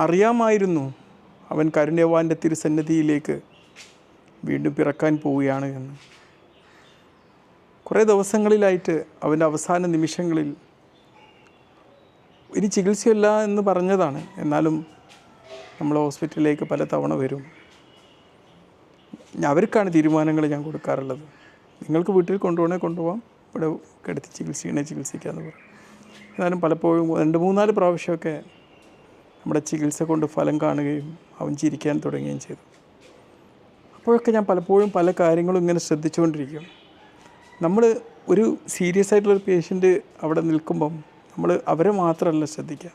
അറിയാമായിരുന്നു. അവൻ കരുണ്യവാന്റെ തിരുസന്നിധിയിലേക്ക് വീണ്ടും പിറക്കാൻ പോവുകയാണ് എന്ന്. കുറേ ദിവസങ്ങളിലായിട്ട് അവന്റെ അവസാന നിമിഷങ്ങളിൽ ഇനി ചികിത്സയല്ല എന്ന് പറഞ്ഞതാണ്. എന്നാലും നമ്മൾ ഹോസ്പിറ്റലിലേക്ക് പല തവണ വരും. അവർക്കാണ് തീരുമാനങ്ങൾ ഞാൻ കൊടുക്കാറുള്ളത്. നിങ്ങൾക്ക് വീട്ടിൽ കൊണ്ടുപോകണേ കൊണ്ടുപോകാം ഇവിടെ കിടത്തി ചികിത്സിക്കണേ ചികിത്സിക്കാമെന്ന് പറയും. എന്നാലും പലപ്പോഴും രണ്ട് മൂന്നാൽ പ്രാവശ്യമൊക്കെ നമ്മുടെ ചികിത്സ കൊണ്ട് ഫലം കാണുകയും അവൻ ചിരിക്കാൻ തുടങ്ങുകയും ചെയ്തു. അപ്പോഴൊക്കെ ഞാൻ പലപ്പോഴും പല കാര്യങ്ങളും ഇങ്ങനെ ശ്രദ്ധിച്ചുകൊണ്ടിരിക്കും. നമ്മൾ ഒരു സീരിയസ് ആയിട്ടുള്ളൊരു പേഷ്യന്റ് അവിടെ നിൽക്കുമ്പം നമ്മൾ അവരെ മാത്രമല്ല ശ്രദ്ധിക്കുക.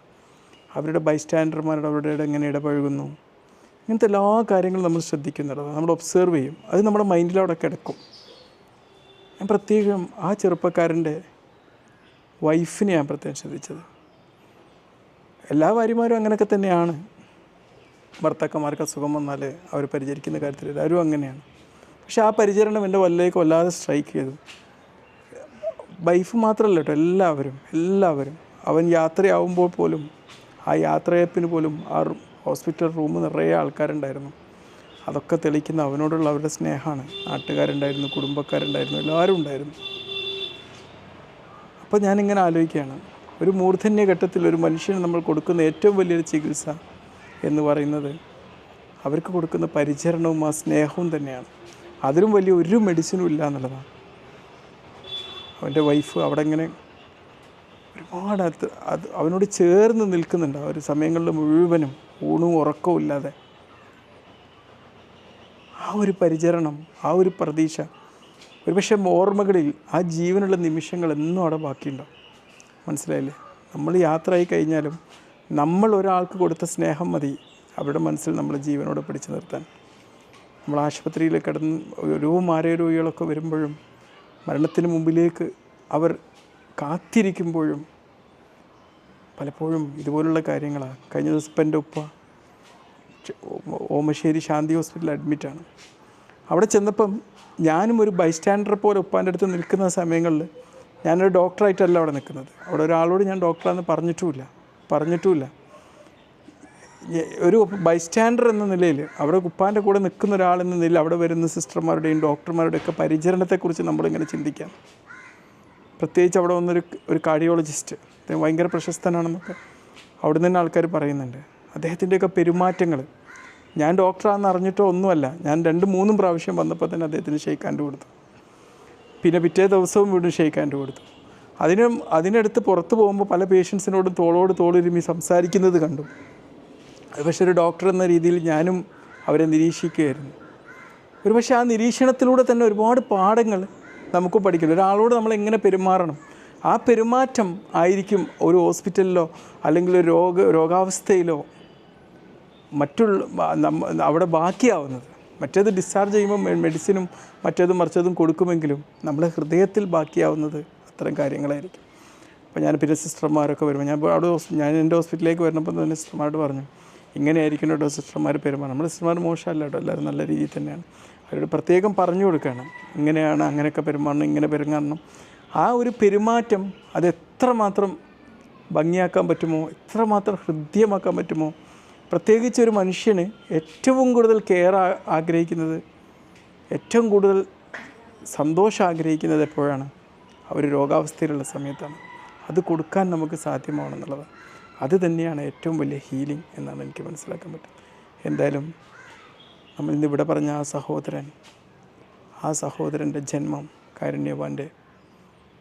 അവരുടെ ബൈസ്റ്റാൻഡർമാരുടെ അവരുടെ എങ്ങനെ ഇടപഴകുന്നു. ഇങ്ങനത്തെ എല്ലാ കാര്യങ്ങളും നമ്മൾ ശ്രദ്ധിക്കുന്നുള്ളത് നമ്മൾ ഒബ്സർവ് ചെയ്യും. അത് നമ്മുടെ മൈൻഡിൽ അവിടെ കിടക്കും. ഞാൻ പ്രത്യേകം ആ ചെറുപ്പക്കാരന്റെ വൈഫിനെ ഞാൻ പ്രത്യേകം ശ്രദ്ധിച്ചത്. എല്ലാ ഭാര്യമാരും അങ്ങനെയൊക്കെ തന്നെയാണ്. ഭർത്താക്കന്മാർക്ക് അസുഖം വന്നാൽ അവർ പരിചരിക്കുന്ന കാര്യത്തിൽ എല്ലാവരും അങ്ങനെയാണ്. പക്ഷെ ആ പരിചരണം എന്റെ വല്ലേക്ക് വല്ലാതെ സ്ട്രൈക്ക് ചെയ്തു. വൈഫ് മാത്രമല്ല കേട്ടോ എല്ലാവരും എല്ലാവരും. അവൻ യാത്രയാവുമ്പോൾ പോലും ആ യാത്രയപ്പിന് പോലും ആ ഹോസ്പിറ്റൽ റൂം നിറയെ ആൾക്കാരുണ്ടായിരുന്നു. അതൊക്കെ തെളിക്കുന്ന അവനോടുള്ള അവരുടെ സ്നേഹമാണ്. നാട്ടുകാരുണ്ടായിരുന്നു കുടുംബക്കാരുണ്ടായിരുന്നു എല്ലാവരും ഉണ്ടായിരുന്നു. അപ്പോൾ ഞാനിങ്ങനെ ആലോചിക്കുകയാണ്. ഒരു മൂർധന്യ ഘട്ടത്തിൽ ഒരു മനുഷ്യന് നമ്മൾ കൊടുക്കുന്ന ഏറ്റവും വലിയൊരു ചികിത്സ എന്ന് പറയുന്നത് അവർക്ക് കൊടുക്കുന്ന പരിചരണവും ആ സ്നേഹവും തന്നെയാണ്. അതിലും വലിയ ഒരു മെഡിസിനും ഇല്ല എന്നുള്ളതാണ്. അവന്റെ വൈഫ് അവിടെ ഇങ്ങനെ ഒരുപാട് അത് അത് അവനോട് ചേർന്ന് നിൽക്കുന്നുണ്ട്. ആ ഒരു സമയങ്ങളിൽ മുഴുവനും ഊണും ഉറക്കവും ഇല്ലാതെ. ആ ഒരു പരിചരണം ആ ഒരു പ്രതീക്ഷ ഒരുപക്ഷെ ഓർമ്മകളിൽ ആ ജീവനുള്ള നിമിഷങ്ങൾ എന്നും അവിടെ ബാക്കിയുണ്ടാവും. മനസ്സിലായില്ലേ? നമ്മൾ യാത്രയായി കഴിഞ്ഞാലും നമ്മൾ ഒരാൾക്ക് കൊടുത്ത സ്നേഹം മതി. അവരുടെ മനസ്സിൽ നമ്മൾ ജീവനോടെ പിടിച്ചു നിർത്താൻ. നമ്മൾ ആശുപത്രിയിൽ കിടന്ന് ഓരോ മാരരോഗികളൊക്കെ വരുമ്പോഴും മരണത്തിന് മുമ്പിലേക്ക് അവർ കാത്തിരിക്കുമ്പോഴും പലപ്പോഴും ഇതുപോലുള്ള കാര്യങ്ങളാണ് കഴിഞ്ഞ ദിവസം ഇപ്പം എന്റെ ഉപ്പ ഓമശ്ശേരി ശാന്തി ഹോസ്പിറ്റലിൽ അഡ്മിറ്റാണ് അവിടെ ചെന്നപ്പം ഞാനും ഒരു ബൈസ്റ്റാൻഡർ പോലെ ഉപ്പാന്റെ അടുത്ത് നിൽക്കുന്ന സമയങ്ങളിൽ ഞാനൊരു ഡോക്ടറായിട്ടല്ല അവിടെ നിൽക്കുന്നത്. അവിടെ ഒരാളോട് ഞാൻ ഡോക്ടറാണെന്ന് പറഞ്ഞിട്ടുമില്ല. പറഞ്ഞിട്ടുമില്ല. ഒരു ബൈസ്റ്റാൻഡർ എന്ന നിലയിൽ അവിടെ ഉപ്പാന്റെ കൂടെ നിൽക്കുന്ന ഒരാൾ എന്ന നിലയിൽ അവിടെ വരുന്ന സിസ്റ്റർമാരുടെയും ഡോക്ടർമാരുടെയും ഒക്കെ പരിചരണത്തെക്കുറിച്ച് നമ്മളിങ്ങനെ ചിന്തിക്കാം. പ്രത്യേകിച്ച് അവിടെ വന്നൊരു ഒരു കാർഡിയോളജിസ്റ്റ് അദ്ദേഹം ഭയങ്കര പ്രശസ്തനാണെന്നൊക്കെ അവിടെ നിന്ന് ആൾക്കാർ പറയുന്നുണ്ട്. അദ്ദേഹത്തിന്റെയൊക്കെ പെരുമാറ്റങ്ങൾ ഞാൻ ഡോക്ടറാണെന്ന് അറിഞ്ഞിട്ടോ ഒന്നുമല്ല. ഞാൻ രണ്ട് മൂന്നും പ്രാവശ്യം വന്നപ്പോൾ തന്നെ അദ്ദേഹത്തിന് ഷെയ്ക്ക് ഹാൻഡ് കൊടുത്തു. പിന്നെ പിറ്റേ ദിവസവും വീണ്ടും ഷെയ്ക്ക് ഹാൻഡ് കൊടുത്തു. അതിനും അതിനടുത്ത് പുറത്ത് പോകുമ്പോൾ പല പേഷ്യൻസിനോടും തോളോട് തോളിരുമി സംസാരിക്കുന്നത് കണ്ടു. പക്ഷെ ഒരു ഡോക്ടർ എന്ന രീതിയിൽ ഞാനും അവരെ നിരീക്ഷിക്കുകയായിരുന്നു. ഒരു പക്ഷേ ആ നിരീക്ഷണത്തിലൂടെ തന്നെ ഒരുപാട് പാഠങ്ങൾ നമുക്ക് പഠിക്കുന്നു ഒരാളോട് നമ്മൾ എങ്ങനെ പെരുമാറണം? ആ പെരുമാറ്റം ആയിരിക്കും ഒരു ഹോസ്പിറ്റലിലോ അല്ലെങ്കിൽ ഒരു രോഗ രോഗാവസ്ഥയിലോ മറ്റുള്ള അവിടെ ബാക്കിയാവുന്നത്. മറ്റേത് ഡിസ്ചാർജ് ചെയ്യുമ്പോൾ മെഡിസിനും മറ്റേതും മറിച്ചതും കൊടുക്കുമെങ്കിലും നമ്മുടെ ഹൃദയത്തിൽ ബാക്കിയാവുന്നത് അത്തരം കാര്യങ്ങളായിരിക്കും. അപ്പോൾ ഞാൻ പിന്നെ സിസ്റ്റർമാരൊക്കെ വരുമ്പോൾ ഞാൻ അവിടെ ഞാൻ എന്റെ ഹോസ്പിറ്റലിലേക്ക് വരുന്നപ്പോൾ തന്നെ സിസ്റ്റർമാരോട് പറഞ്ഞു ഇങ്ങനെയായിരിക്കും കേട്ടോ സിസ്റ്റർമാർ പെരുമാറും നമ്മുടെ സിസ്റ്റർമാർ മോശമല്ല കേട്ടോ എല്ലാവരും നല്ല രീതിയിൽ തന്നെയാണ്. അവരോട് പ്രത്യേകം പറഞ്ഞു കൊടുക്കണം ഇങ്ങനെയാണ് അങ്ങനെയൊക്കെ പെരുമാറണം ഇങ്ങനെ പെരുമാറണം. ആ ഒരു പെരുമാറ്റം അത് എത്രമാത്രം ഭംഗിയാക്കാൻ പറ്റുമോ എത്രമാത്രം ഹൃദ്യമാക്കാൻ പറ്റുമോ പ്രത്യേകിച്ച് ഒരു മനുഷ്യന് ഏറ്റവും കൂടുതൽ കെയർ ആഗ്രഹിക്കുന്നത് ഏറ്റവും കൂടുതൽ സന്തോഷം ആഗ്രഹിക്കുന്നത് എപ്പോഴാണ്? അവർ രോഗാവസ്ഥയിലുള്ള സമയത്താണ്. അത് കൊടുക്കാൻ നമുക്ക് സാധ്യമാവണമെന്നുള്ളത് അത് തന്നെയാണ് ഏറ്റവും വലിയ ഹീലിംഗ് എന്നാണ് എനിക്ക് മനസ്സിലാക്കാൻ പറ്റുന്നത്. എന്തായാലും നമ്മൾ ഇന്ന് ഇവിടെ പറഞ്ഞ ആ സഹോദരൻ ആ സഹോദരന്റെ ജന്മം കാരുണ്യവാന്റെ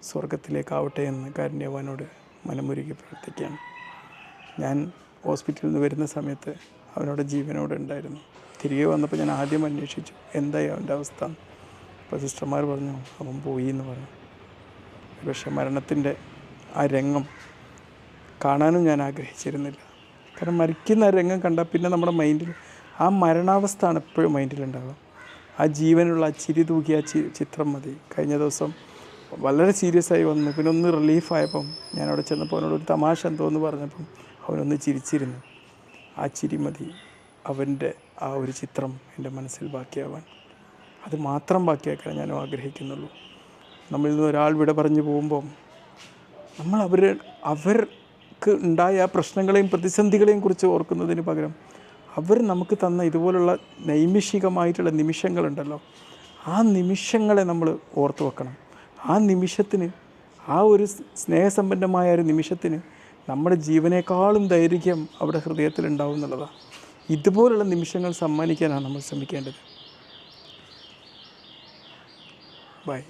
സ്വർഗത്തിലേക്കാവട്ടെ എന്ന് കാരുണ്യവാനോട് മനമുരുകി പ്രാർത്ഥിക്കുകയാണ്. ഞാൻ ഹോസ്പിറ്റലിൽ നിന്ന് വരുന്ന സമയത്ത് അവനോട് ജീവനോടെ ഉണ്ടായിരുന്നു. തിരികെ വന്നപ്പോൾ ഞാൻ ആദ്യം അന്വേഷിച്ചു എന്തായി അവന്റെ അവസ്ഥ? അപ്പോൾ സിസ്റ്റർമാർ പറഞ്ഞു അവൻ പോയി എന്ന് പറഞ്ഞു. പക്ഷെ മരണത്തിന്റെ ആ രംഗം കാണാനും ഞാൻ ആഗ്രഹിച്ചിരുന്നില്ല. കാരണം മരിക്കുന്ന ആ രംഗം കണ്ടാൽ പിന്നെ നമ്മുടെ മൈൻഡിൽ ആ മരണാവസ്ഥയാണ് എപ്പോഴും മൈൻഡിലുണ്ടാവുക. ആ ജീവനുള്ള ആ ചിരി ചി ചിത്രം മതി. കഴിഞ്ഞ ദിവസം വളരെ സീരിയസ് ആയി വന്നു. പിന്നെ ഒന്ന് റിലീഫായപ്പം ഞാൻ അവിടെ ചെന്നപ്പോൾ അവനോട് ഒരു തമാശ എന്തോന്ന് പറഞ്ഞപ്പം അവനൊന്ന് ചിരിച്ചിരുന്നു. ആ ചിരി മതി. അവന്റെ ആ ഒരു ചിത്രം എന്റെ മനസ്സിൽ ബാക്കിയാവാൻ. അത് മാത്രം ബാക്കിയാക്കാൻ ഞാൻ ആഗ്രഹിക്കുന്നുള്ളൂ. നമ്മളിൽ നിന്ന് ഒരാൾ വിട പറഞ്ഞു പോകുമ്പോൾ നമ്മൾ അവർ അവർക്ക് ഉണ്ടായ പ്രശ്നങ്ങളെയും പ്രതിസന്ധികളെയും കുറിച്ച് ഓർക്കുന്നതിന് പകരം അവർ നമുക്ക് തന്ന ഇതുപോലുള്ള നൈമിഷികമായിട്ടുള്ള നിമിഷങ്ങളുണ്ടല്ലോ. ആ നിമിഷങ്ങളെ നമ്മൾ ഓർത്തു വെക്കണം. ആ നിമിഷത്തിന് ആ ഒരു സ്നേഹസമ്പന്നമായ ഒരു നിമിഷത്തിന് നമ്മുടെ ജീവനേക്കാളും ദൈർഘ്യം അവിടെ ഹൃദയത്തിൽ ഉണ്ടാവും എന്നുള്ളതാണ് ഇതുപോലുള്ള നിമിഷങ്ങൾ സമ്മാനിക്കാനാണ് നമ്മൾ ശ്രമിക്കേണ്ടത്. ബൈ